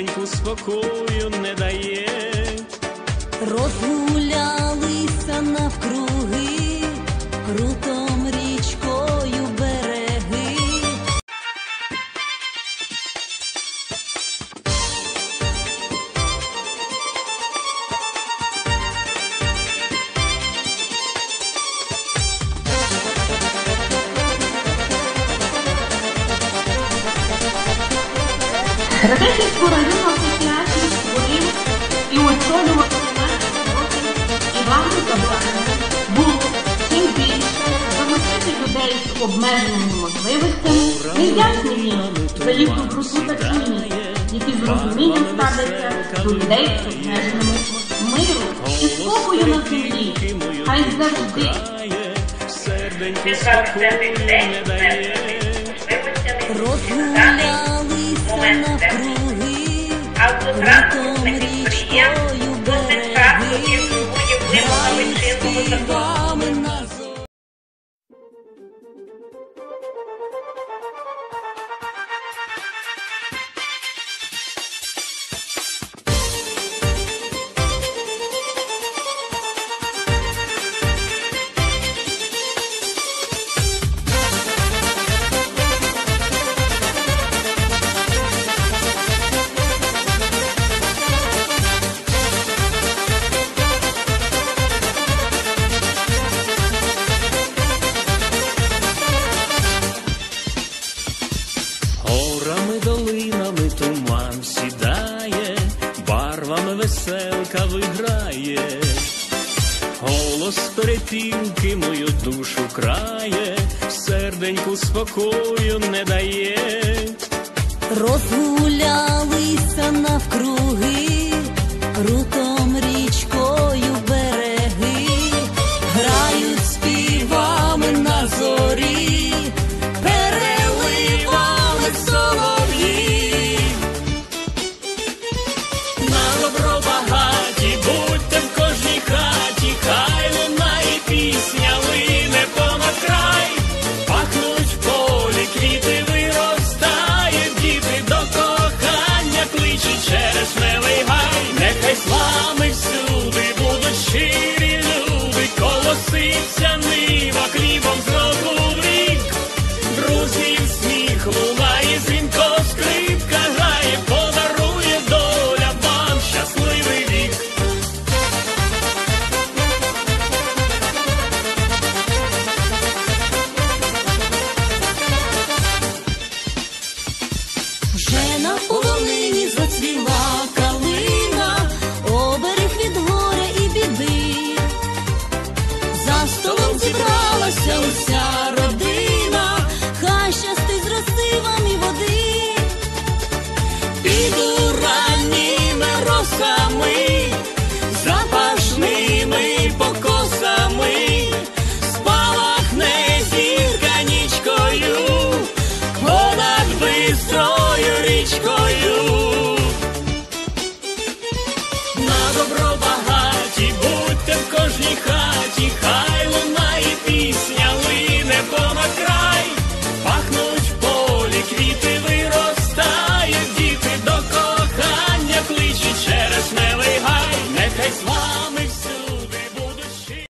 серденьку спокою не дає. Розгулялися навкруги, крутом Радехівську районну асоціацію створив і очолював 15 років Іван Забрана. Було чим більше замостити людей з обмеженими можливостями, їхню круту та чуйність, які з розумінням ставляться до людей з обмеженими миру і спокою на землі. Хай завжди Серденьку Горами, долинами туман сідає, барвами веселка виграє, голос перепінки мою душу крає, серденьку спокою не дає, розгулялися навкруги, рука. зацвіла калина, оберег від горя і біди, за столом зібралася уся родина, хай щастить зроси вам і води, під уральніми росами.